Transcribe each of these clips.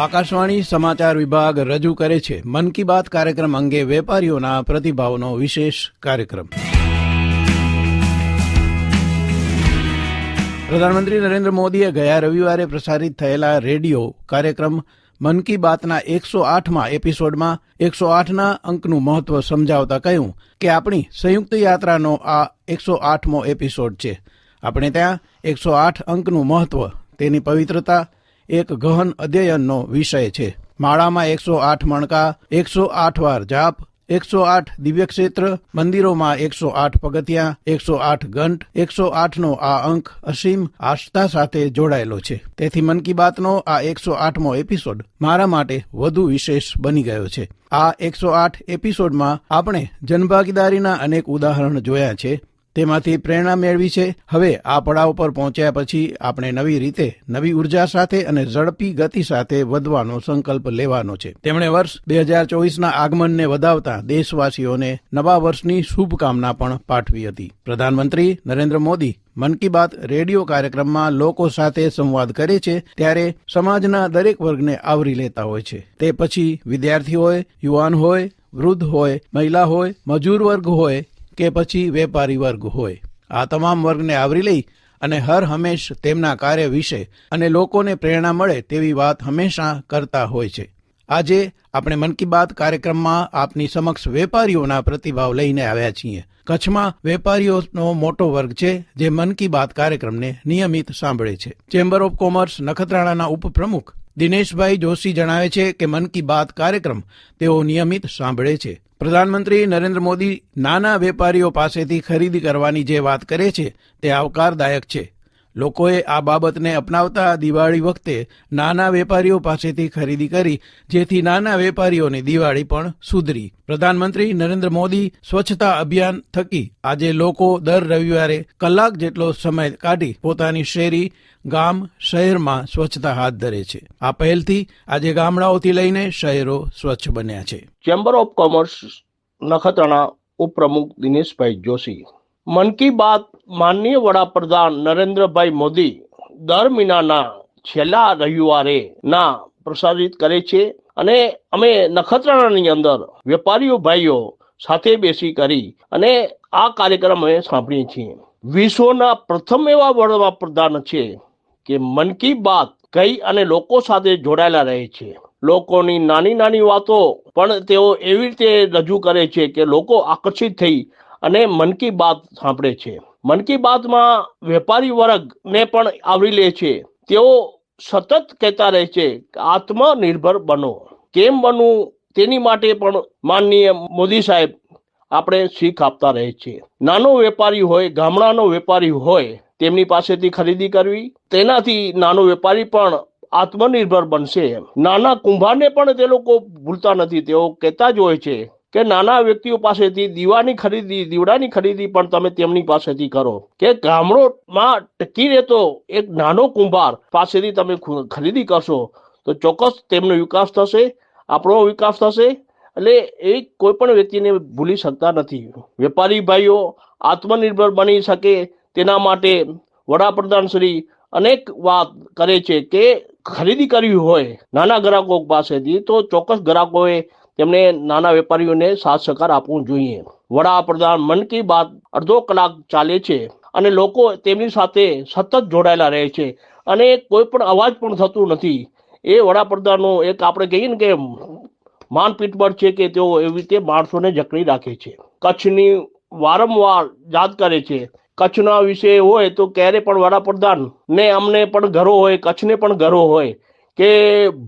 આકાશવાણી સમાચાર વિભાગ રજૂ કરે છે, મન કી બાત કાર્યક્રમ અંગે વેપારીઓના પ્રતિભાવનો વિશેષ કાર્યક્રમ. પ્રધાનમંત્રી નરેન્દ્ર મોદીએ ગયા રવિવારે પ્રસારિત થયેલા રેડિયો કાર્યક્રમ મન કી બાતના એકસો આઠમાં એપિસોડમાં એકસો આઠના અંકનું મહત્વ સમજાવતા કહ્યું કે આપણી સંયુક્ત યાત્રાનો આ એકસો આઠમો એપિસોડ છે. આપણે ત્યાં એકસો આઠ અંકનું મહત્વ, તેની પવિત્રતા એક ગહન અધ્યયનનો વિષય છે. માળામાં એકસો આઠ મણકા, એકસો આઠ વાર જાપ, એકસો આઠ દિવ્ય ક્ષેત્ર મંદિરોમાં એકસો આઠ પગથિયા, એકસો આઠ ઘંટ, એકસો આઠનો આ અંક અસીમ આસ્થા સાથે જોડાયેલો છે. તેથી મન કી બાતનો આ એકસો આઠમો એપિસોડ મારા માટે વધુ વિશેષ બની ગયો છે. આ એકસો આઠ એપિસોડમાં આપણે જનભાગીદારીના અનેક ઉદાહરણ જોયા છે. તેમાંથી પ્રેરણા મેળવી છે. હવે આ પડાવ પર પહોંચ્યા પછી આપણે નવી રીતે નવી ઊર્જા સાથે અને ઝડપી ગતિ સાથે વધવાનો સંકલ્પ લેવાનો છે. તેમણે વર્ષ બે હજાર ચોવીસના આગમનને વધાવતા દેશવાસીઓને નવા વર્ષની શુભકામના પણ પાઠવી હતી. પ્રધાનમંત્રી નરેન્દ્ર મોદી મન કી બાત રેડિયો કાર્યક્રમમાં લોકો સાથે સંવાદ કરે છે ત્યારે સમાજના દરેક વર્ગને આવરી લેતા હોય છે. તે પછી વિદ્યાર્થી હોય, યુવાન હોય, વૃદ્ધ હોય, મહિલા હોય, મજૂર વર્ગ હોય કે પછી વેપારી વર્ગ હોય. આ તમામ વર્ગને આવરી લઈ અને હર હંમેશ તેમના કાર્ય વિશે અને લોકોને પ્રેરણા મળે તેવી વાત હંમેશા કરતા હોય છે. આજે આપણે મન કી બાત કાર્યક્રમમાં આપની સમક્ષ વેપારીઓના પ્રતિભાવ લઈને આવ્યા છીએ. કચ્છમાં વેપારીઓનો મોટો વર્ગ છે જે મન કી બાત કાર્યક્રમને નિયમિત સાંભળે છે. ચેમ્બર ઓફ કોમર્સ નખત્રાણાના ઉપપ્રમુખ દિનેશભાઈ જોશી જણાવે છે કે મન કી બાત કાર્યક્રમ તેઓ નિયમિત સાંભળે છે. પ્રધાનમંત્રી નરેન્દ્ર મોદી નાના વેપારીઓ પાસેથી ખરીદી કરવાની જે વાત કરે છે, તે આવકારદાયક છે. લોકોએ આ બાબતને અપનાવતા દિવાળી વખતે નાના વેપારીઓ પાસેથી ખરીદી કરી, જેથી નાના વેપારીઓની દિવાળી પણ સુધરી. પ્રધાનમંત્રી નરેન્દ્ર મોદી સ્વચ્છતા અભિયાન થકી આજે લોકો દર રવિવારે કલાક જેટલો સમય કાઢી પોતાની શેરી, ગામ, શહેરમાં સ્વચ્છતા હાથ ધરે છે. આ પહેલથી આજે ગામડાઓથી લઈને શહેરો સ્વચ્છ બન્યા છે. ચેમ્બર ઓફ કોમર્સ નખત્રાણા ઉપપ્રમુખ દિનેશભાઈ જોશી મન કી બાત માનનીય વડાપ્રધાન નરેન્દ્રભાઈ મોદી દર મહિનાના છેલ્લા રવિવારે ના પ્રસારિત કરે છે અને અમે નખત્રાણાની અંદર વેપારીઓ ભાઈઓ સાથે બેસી કરી અને આ કાર્યક્રમ અમે સાંભળીએ છીએ. વિશ્વના પ્રથમ એવા વડાપ્રધાન છે કે મન કી બાત કઈ અને લોકો સાથે જોડાયેલા રહે છે. લોકોની નાની નાની વાતો પણ તેઓ એવી રીતે રજૂ કરે છે કે લોકો આકર્ષિત થઈ અને મન કી બાત સાંભળે છે. મન કી બાતમાં વેપારી વર્ગને પણ આવરી લે છે. તેઓ સતત કહેતા રહે છે કે આત્મનિર્ભર બનો. કેમ બનવું? તેની માટે પણ માનનીય મોદી સાહેબ આપણે શીખ આપતા રહે છે. નાનો વેપારી હોય, ગામડાનો વેપારી હોય, તેમની પાસેથી ખરીદી કરવી, તેનાથી નાનો વેપારી પણ આત્મનિર્ભર બનશે. નાના કુંભારને પણ તે લોકો ભૂલતા નથી. તેઓ કહેતા જ હોય છે કે નાના વ્યક્તિઓ પાસેથી દીવાની ખરીદી, દીવડાની ખરીદી પણ તમે તેમની પાસેથી કરો. કે ગામડોમાં ટકી રહેતો એક નાનો કુંભાર પાસેથી તમે ખરીદી કરશો, તો ચોક્કસ તેમનો વિકાસ થશે, આપણો વિકાસ થશે, એટલે એ કોઈ પણ વ્યક્તિને ભૂલી શકતા નથી. વેપારી ભાઈઓ આત્મનિર્ભર બની શકે તેના માટે વડાપ્રધાન શ્રી અનેક વાત કરે છે કે ખરીદી કરવી હોય નાના ગ્રાહકો પાસેથી, તો ચોક્કસ ગ્રાહકોએ તેમને નાના વેપારીઓને સાથ સહકાર આપવું જોઈએ. વડાપ્રધાન મન કી બાત અડધો કલાક ચાલે છે અને લોકો તેમની સાથે સતત જોડાયેલા રહે છે અને કોઈ પણ અવાજ પણ થતું નથી. એ વડાપ્રધાનનો એક આપણે કહીએ ને કે માનપીઠ પર છે કે તેઓ એવી રીતે માણસોને જકડી રાખે છે. કચ્છની વારંવાર યાદ કરે છે, કચ્છના વિશે હોય તો ક્યારે પણ વડાપ્રધાન ને અમને પણ ઘરો હોય, કચ્છને પણ ઘરો હોય કે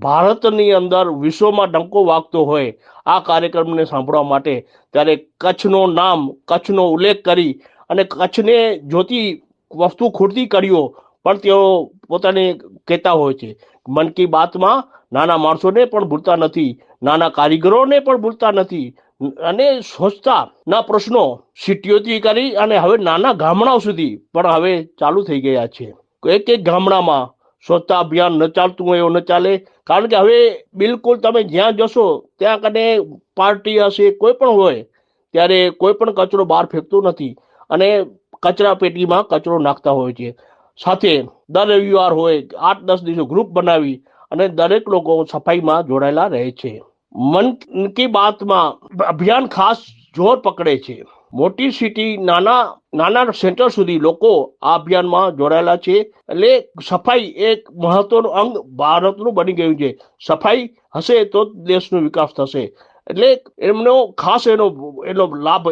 ભારતની અંદર વિશ્વમાં ડંકો વાગતો હોય આ કાર્યક્રમને સાંભળવા માટે ત્યારે કચ્છનું નામ, કચ્છનો ઉલ્લેખ કરી અને કચ્છને જોતી વસ્તુ ખૂટતી કર્યો પણ તેઓ પોતાને કહેતા હોય છે. મન કી બાતમાં નાના માણસોને પણ ભૂલતા નથી, નાના કારીગરોને પણ ભૂલતા નથી અને સ્વચ્છતાના પ્રશ્નો સિટીઓથી કરી અને હવે નાના ગામડાઓ સુધી પણ હવે ચાલુ થઈ ગયા છે. એક એક ગામડામાં સ્વચ્છતા અભિયાન ન ચાલતું હોય એવું ન ચાલે. કારણ કે હવે બિલકુલ તમે જ્યાં જશો, ત્યાં કને પાર્ટી હશે, કોઈ પણ હોય, ત્યારે કોઈ પણ કચરો બહાર ફેંકતું નથી. અને કચરા પેટીમાં કચરો નાખતા હોય છે. સાથે દર રવિવાર હોય, આઠ દસ દિવસો ગ્રુપ બનાવી અને દરેક લોકો સફાઈમાં જોડાયેલા રહે છે. મન કી બાતમાં અભિયાન ખાસ જોર પકડે છે. મોટી સિટી, નાના નાના સેન્ટર સુધી લોકો આ અભિયાનમાં જોડાયેલા છે. એટલે સફાઈ એક મહત્વનું અંગ ભારતનું બની ગયું છે. સફાઈ હશે તો દેશનો વિકાસ થશે. એટલે એમનો ખાસ એનો એનો લાભ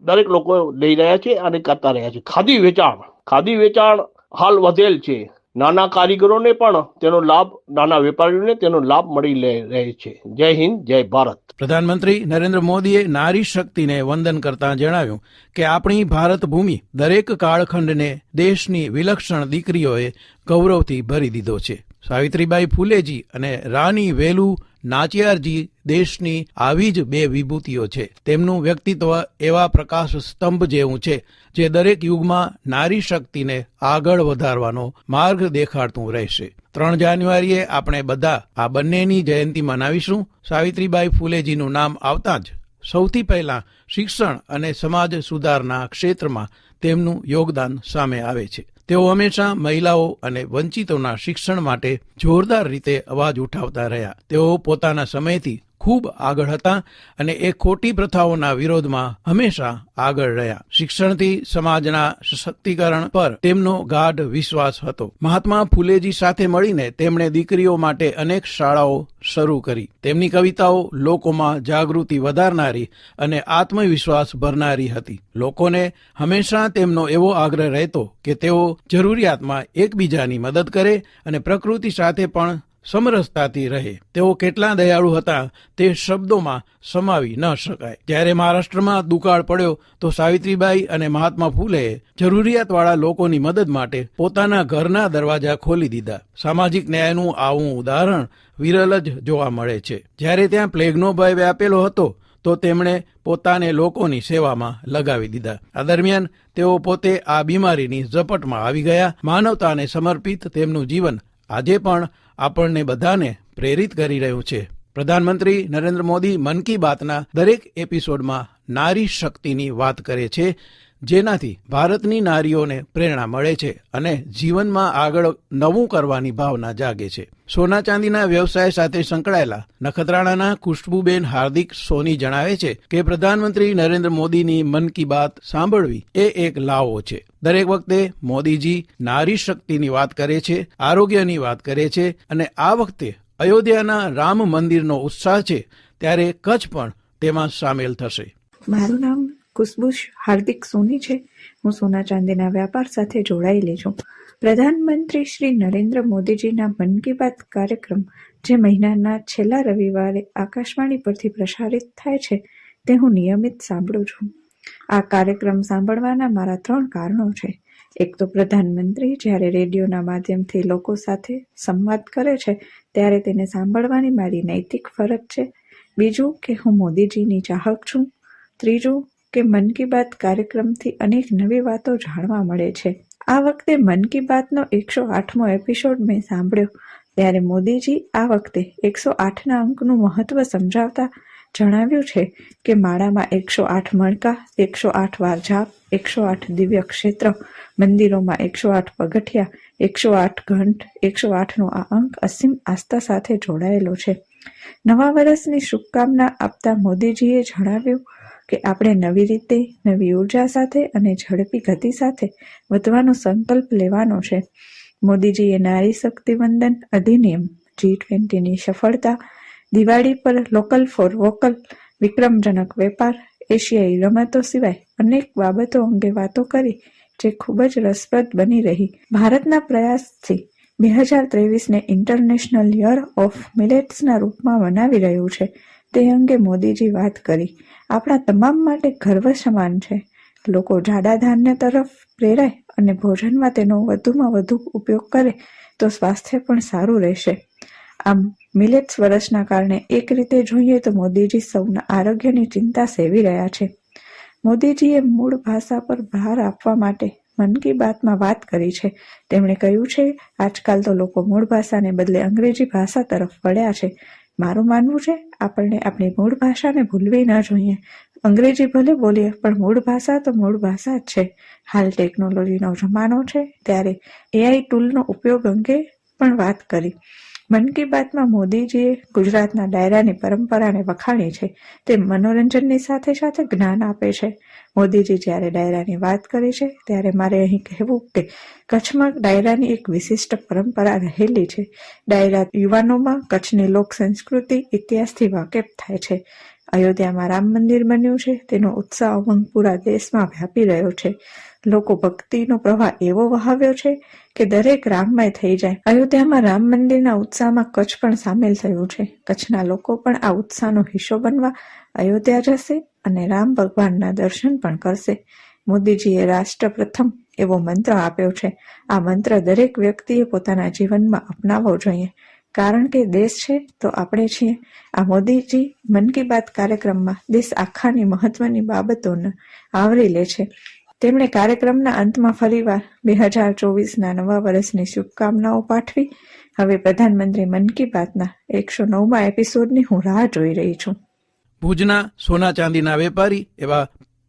દરેક લોકો લઈ રહ્યા છે અને કરતા રહ્યા છે. ખાદી વેચાણ ખાદી વેચાણ હાલ વધેલ છે. નાના કારીગરોને પણ તેનો લાભ, નાના વેપારીઓને તેનો લાભ મળી રહે છે. જય હિન્દ, જય ભારત. પ્રધાનમંત્રી નરેન્દ્ર મોદીએ નારી શક્તિને વંદન કરતા જણાવ્યું કે આપણી ભારત ભૂમિ દરેક કાળખંડને દેશની વિલક્ષણ દીકરીઓએ ગૌરવથી ભરી દીધો છે. સાવિત્રીબાઈ ફૂલેજી અને રાની વેલુ નાચિયારજી દેશની આવી જ બે વિભૂતિઓ છે. તેમનું વ્યક્તિત્વ એવા પ્રકાશ સ્તંભ જેવું છે, જે દરેક યુગમાં નારી શક્તિને આગળ વધારવાનો માર્ગ દેખાડતું રહેશે. ત્રણ જાન્યુઆરીએ આપણે બધા આ બંનેની જયંતિ મનાવીશું. સાવિત્રીબાઈ ફૂલેજીનું નામ આવતા જ સૌથી પહેલા શિક્ષણ અને સમાજ સુધારના ક્ષેત્રમાં તેમનું યોગદાન સામે આવે છે. તેઓ હંમેશા મહિલાઓ અને વંચિતોના શિક્ષણ માટે જોરદાર રીતે અવાજ ઉઠાવતા રહ્યા. તેઓ પોતાના સમયથી ખૂબ આગળ હતા અને એ ખોટી પ્રથાઓના વિરોધમાં હંમેશા આગળ રહ્યા. શિક્ષણથી સમાજના સશક્તિકરણ પર તેમનો ગાઢ વિશ્વાસ હતો. મહાત્મા ફૂલેજી સાથે મળીને તેમણે દીકરીઓ માટે અનેક શાળાઓ શરૂ કરી. તેમની કવિતાઓ લોકોમાં જાગૃતિ વધારનારી અને આત્મવિશ્વાસ ભરનારી હતી. લોકોને હંમેશા તેમનો એવો આગ્રહ રહેતો કે તેઓ જરૂરિયાતમાં એકબીજાની મદદ કરે અને પ્રકૃતિ સાથે પણ સમરસતાથી રહે. તેઓ કેટલા દયાળુ હતા તે શબ્દોમાં સમાવી ન શકાય. જ્યારે મહારાષ્ટ્રમાં દુકાળ પડ્યો તો સાવિત્રીબાઈ અને મહાત્મા ફૂલેએ જરૂરિયાતવાળા લોકોની મદદ માટે પોતાના ઘરના દરવાજા ખોલી દીધા. સામાજિક ન્યાયનું આવું ઉદાહરણ વિરલ જ જોવા મળે છે. જ્યારે ત્યાં પ્લેગનો ભય વ્યાપેલો હતો, તો તેમણે પોતાને લોકોની સેવામાં લગાવી દીધા. આ દરમિયાન તેઓ પોતે આ બીમારીની ઝપટમાં આવી ગયા. માનવતાને સમર્પિત તેમનું જીવન આજે પણ આપણને બધાને પ્રેરિત કરી રહ્યું છે. પ્રધાનમંત્રી નરેન્દ્ર મોદી મન કી બાતના દરેક એપિસોડમાં નારી શક્તિની વાત કરે છે. જેનાથી ભારતની નારીઓને પ્રેરણા મળે છે અને જીવનમાં આગળ નવું કરવાની ભાવના જાગે છે. સોના ચાંદીના વ્યવસાય સાથે સંકળાયેલા નખત્રાણાના ખુશ્બુબેન હાર્દિક સોની જણાવે છે કે પ્રધાનમંત્રી નરેન્દ્ર મોદીની મન કી બાત સાંભળવી એ એક લાવો છે. દરેક વખતે મોદીજી નારી શક્તિની વાત કરે છે, આરોગ્યની વાત કરે છે અને આ વખતે અયોધ્યાના રામ મંદિરનો ઉત્સાહ છે, ત્યારે કચ્છ પણ તેમાં સામેલ થશે. મારું નામ ખુશ્બુશ હાર્દિક સોની છે. હું સોના ચાંદીના વ્યાપાર સાથે જોડાયેલી છું. પ્રધાનમંત્રી શ્રી નરેન્દ્ર મોદીજીના મન કી બાત કાર્યક્રમ, જે મહિનાના છેલ્લા રવિવારે આકાશવાણી પરથી પ્રસારિત થાય છે, તે હું નિયમિત સાંભળું છું. આ કાર્યક્રમ સાંભળવાના મારા ત્રણ કારણો છે. એક તો પ્રધાનમંત્રી જ્યારે રેડિયોના માધ્યમથી લોકો સાથે સંવાદ કરે છે, ત્યારે તેને સાંભળવાની મારી નૈતિક ફરજ છે. બીજું કે હું મોદીજીની ચાહક છું. ત્રીજું કે મન કી બાત કાર્યક્રમથી અનેક નવી વાતો જાણવા મળે છે. આ વખતે મન કી બાતનો એકસો આઠમો એપિસોડ મેં સાંભળ્યો. ત્યારે મોદીજી આ વખતે એકસો આઠના અંકનું મહત્વ સમજાવતા જણાવ્યું છે કે માળામાં એકસો આઠ મણકા, એકસો આઠ વાર જાપ એકસો આઠ દિવ્ય ક્ષેત્ર, મંદિરોમાં એકસો આઠ પગથિયા, એકસો આઠ ઘંટ, એકસો આઠનો આ અંક અસીમ આસ્થા સાથે જોડાયેલો છે. નવા વર્ષની શુભકામના આપતા મોદીજીએ જણાવ્યું કે આપણે નવી રીતે, નવી ઊર્જા સાથે અને ઝડપી ગતિ સાથે વધવાનો સંકલ્પ લેવાનો છે. મોદીજીએ નારી શક્તિ વંદન અધિનિયમ જી ટ્વેન્ટીની સફળતા, દિવાળી પર લોકલ ફોર વોકલ વિક્રમજનક વેપાર, એશિયાઈ રમતો સિવાય અનેક બાબતો અંગે વાતો કરી, જે ખૂબ જ રસપ્રદ બની રહી. ભારતના પ્રયાસથી બે હજાર ત્રેવીસને ઇન્ટરનેશનલ યર ઓફ મિલેટ્સના રૂપમાં મનાવી રહ્યું છે. તે અંગે મોદીજી વાત કરી. આપણા તમામ માટે ગર્વ સમાન છે. લોકો જાડા ધાન્ય તરફ પ્રેરાય અને ભોજનમાં તેનો વધુમાં વધુ ઉપયોગ કરે તો સ્વાસ્થ્ય પણ સારું રહેશે. આમ, મિલેટ્સ વર્ષના કારણે એક રીતે જોઈએ તો મોદીજી સૌના આરોગ્યની ચિંતા સેવી રહ્યા છે. મોદીજીએ મૂળ ભાષા પર ભાર આપવા માટે મન કી બાતમાં વાત કરી છે. તેમણે કહ્યું છે, આજકાલ તો લોકો મૂળ ભાષાને બદલે અંગ્રેજી ભાષા તરફ વળ્યા છે. મારું માનવું છે, આપણને આપણી મૂળ ભાષાને ભૂલવી ન જોઈએ. અંગ્રેજી ભલે બોલીએ, પણ મૂળ ભાષા તો મૂળ ભાષા જ છે. હાલ ટેકનોલોજીનો જમાનો છે, ત્યારે એઆઈ ટૂલનો ઉપયોગ અંગે પણ વાત કરી. મન કી બાતમાં મોદીજીએ ગુજરાતના ડાયરાની પરંપરાને વખાણી છે. તે મનોરંજનની સાથે સાથે જ્ઞાન આપે છે. મોદીજી જ્યારે ડાયરાની વાત કરે છે, ત્યારે મારે અહીં કહેવું કે કચ્છમાં ડાયરાની એક વિશિષ્ટ પરંપરા રહેલી છે. ડાયરા યુવાનોમાં કચ્છની લોક સંસ્કૃતિ ઇતિહાસથી વાકેફ થાય છે. અયોધ્યામાં રામ મંદિર બન્યું છે, તેનો ઉત્સાહ ઉમંગ પૂરા દેશમાં વ્યાપી રહ્યો છે. લોકો ભક્તિનો પ્રવાહ એવો વહાવ્યો છે કે દરેક રામમય થઈ જાય. અયોધ્યામાં રામ મંદિરના ઉત્સાહમાં કચ્છ પણ સામેલ થયું છે. કચ્છના લોકો પણ આ ઉત્સાહનો હિસ્સો બનવા અયોધ્યા જશે અને રામ ભગવાનના દર્શન પણ કરશે. મોદીજીએ રાષ્ટ્ર પ્રથમ એવો મંત્ર આપ્યો છે. આ મંત્ર દરેક વ્યક્તિએ પોતાના જીવનમાં અપનાવવો જોઈએ. કારણ કે દેશ છે તો આપણે છીએ. આ મોદીજી મન કી બાત કાર્યક્રમમાં દેશ આખાની મહત્વની બાબતોને આવરી લે છે. તેમણે કાર્યક્રમના અંતમાં ફરીવાર બે હજાર ચોવીસના નવા વર્ષની શુભકામનાઓ પાઠવી. હવે પ્રધાનમંત્રી મન કી બાતના એકસો નવમા એપિસોડની હું રાહ જોઈ રહી છું. ભુજના સોના ચાંદીના વેપારી એવા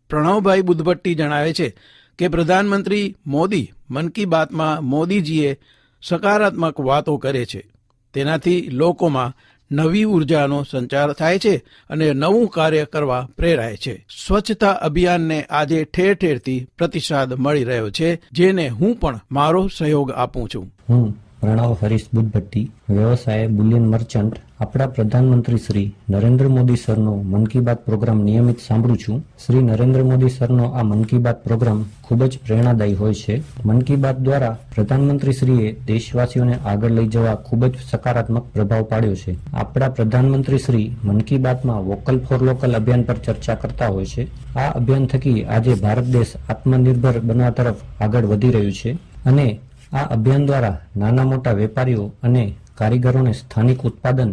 પ્રણવભાઈ બુદ્ધભટ્ટી જણાવે છે કે પ્રધાનમંત્રી મોદી, મન કી બાતમાં મોદીજીએ સકારાત્મક વાતો કરે છે. તેનાથી લોકોમાં નવી ઉર્જાનો સંચાર થાય છે અને નવું કાર્ય કરવા પ્રેરાય છે. સ્વચ્છતા અભિયાનને આજે ઠેર ઠેરથી પ્રતિસાદ મળી રહ્યો છે, જેને હું પણ મારો સહયોગ આપું છું. હું પ્રણવ હરીશ બુદ્ધભટ્ટી, વ્યવસાય બુલિયન મર્ચન્ટ, આપણા પ્રધાનમંત્રી શ્રી નરેન્દ્ર મોદી સરનો મન કી બાત પ્રોગ્રામ નિયમિત સાંભળું છું. શ્રી નરેન્દ્ર મોદી સરનો આ મન કી બાત પ્રોગ્રામ ખૂબ જ પ્રેરણાદાયી હોય છે. મન કી બાત દ્વારા પ્રધાનમંત્રી શ્રીએ દેશવાસીઓને આગળ લઈ જવા ખૂબ જ સકારાત્મક પ્રભાવ પાડ્યો છે. આપણા પ્રધાનમંત્રી શ્રી મન કી બાતમાં વોકલ ફોર લોકલ અભિયાન પર ચર્ચા કરતા હોય છે. આ અભિયાન થકી આજે ભારત દેશ આત્મનિર્ભર બનવા તરફ આગળ વધી રહ્યું છે. અને આ અભિયાન દ્વારા નાના મોટા વેપારીઓ અને કારીગરોને સ્થાનિક ઉત્પાદન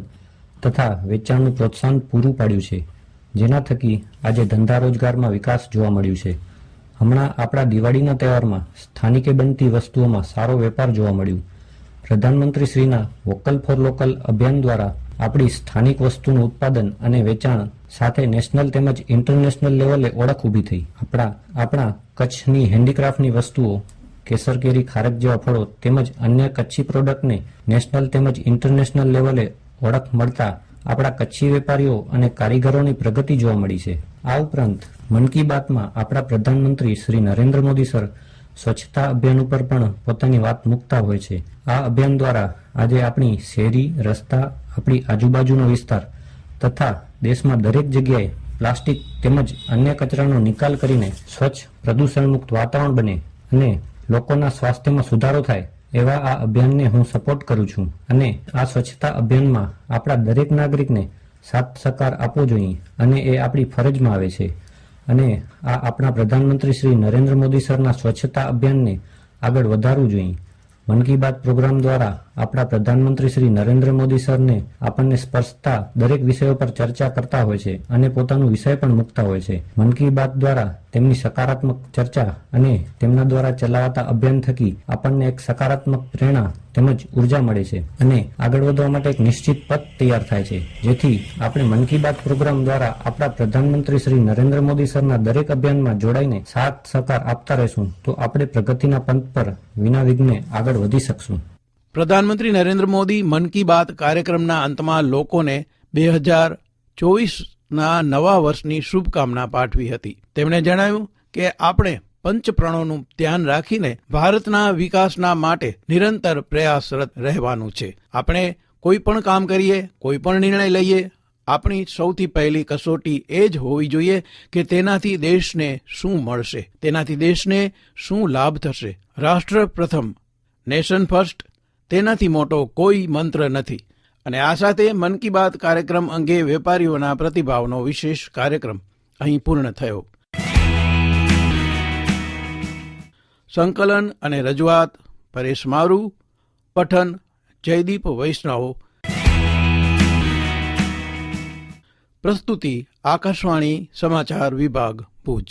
તથા વેચાણનું પ્રોત્સાહન પૂરું પાડ્યું છે, જેના થકી આજે ધંધા રોજગારમાં વિકાસ જોવા મળ્યું છે. હમણાં આપણા દિવાળીના તહેવારમાં સ્થાનિકે બનતી વસ્તુઓમાં સારો વેપાર જોવા મળ્યું. પ્રધાનમંત્રી શ્રીના વોકલ ફોર લોકલ અભિયાન દ્વારા આપણી સ્થાનિક વસ્તુનું ઉત્પાદન અને વેચાણ સાથે નેશનલ તેમજ ઇન્ટરનેશનલ લેવલે ઓળખ ઊભી થઈ. આપણા આપણા કચ્છની હેન્ડીક્રાફ્ટની વસ્તુઓ કેસર કેરી, ખારક જેવા ફળો તેમજ અન્ય કચ્છી પ્રોડક્ટને નેશનલ તેમજ ઇન્ટરનેશનલ લેવલે ઓળખ મળતા આપણા કચ્છી વેપારીઓ અને કારીગરોની પ્રગતિ જોવા મળી છે. આ ઉપરાંત મન કી બાતમાં આપણા પ્રધાનમંત્રી શ્રી નરેન્દ્ર મોદી સર સ્વચ્છતા અભિયાન ઉપર પણ પોતાની વાત મૂકતા હોય છે. આ અભિયાન દ્વારા આજે આપણી શેરી, રસ્તા, આપણી આજુબાજુનો વિસ્તાર તથા દેશમાં દરેક જગ્યાએ પ્લાસ્ટિક તેમજ અન્ય કચરાનો નિકાલ કરીને સ્વચ્છ પ્રદૂષણ મુક્ત વાતાવરણ બને અને લોકોના સ્વાસ્થ્યમાં સુધારો થાય, એવા આ અભિયાનને હું સપોર્ટ કરું છું. અને આ સ્વચ્છતા અભિયાનમાં આપણા દરેક નાગરિકને સાથ સહકાર આપવો જોઈએ અને એ આપણી ફરજમાં આવે છે. અને આ આપણા પ્રધાનમંત્રી શ્રી નરેન્દ્ર મોદી સરના સ્વચ્છતા અભિયાનને આગળ વધારવું જોઈએ. મન કી બાત પ્રોગ્રામ દ્વારા આપણા પ્રધાનમંત્રી શ્રી નરેન્દ્ર મોદી સરને આપણને સ્પર્શતા દરેક વિષયો પર ચર્ચા કરતા હોય છે અને પોતાનું વિષય પણ મૂકતા હોય છે. મન કી બાત દ્વારા તેમની સકારાત્મક ચર્ચા અને તેમના દ્વારા ચલાવાતા અભિયાન થકી આપણને એક સકારાત્મક પ્રેરણા તેમજ ઊર્જા મળે છે અને આગળ વધવા માટે એક નિશ્ચિત પથ તૈયાર થાય છે. જેથી આપણે મન કી બાત પ્રોગ્રામ દ્વારા આપણા પ્રધાનમંત્રી શ્રી નરેન્દ્ર મોદી સરના દરેક અભિયાનમાં જોડાઈને સાથ સહકાર આપતા રહેશું તો આપણે પ્રગતિના પંથ પર વિના વિઘ્ને આગળ વધી શકશું. પ્રધાનમંત્રી નરેન્દ્ર મોદી મન કી બાત કાર્યક્રમના અંતમાં લોકોને બે હજાર ચોવીસના નવા વર્ષની શુભકામના પાઠવી હતી. તેમણે જણાવ્યું કે આપણે પંચપ્રણોનું ધ્યાન રાખીને ભારતના વિકાસના માટે નિરંતર પ્રયાસરત રહેવાનું છે. આપણે કોઈ પણ કામ કરીએ, કોઈ પણ નિર્ણય લઈએ, આપણી સૌથી પહેલી કસોટી એ જ હોવી જોઈએ કે તેનાથી દેશને શું મળશે, તેનાથી દેશને શું લાભ થશે. રાષ્ટ્ર પ્રથમ, નેશન ફર્સ્ટ તેનાથી મોટો કોઈ મંત્ર નથી. અને આ સાથે મન કી બાત કાર્યક્રમ અંગે વેપારીઓના પ્રતિભાવનો વિશેષ કાર્યક્રમ અહીં પૂર્ણ થયો. સંકલન અને રજૂઆત, પરેશ મારુ, પઠન, જયદીપ વૈષ્ણવ. પ્રસ્તુતિ, આકાશવાણી, સમાચાર વિભાગ, ભુજ.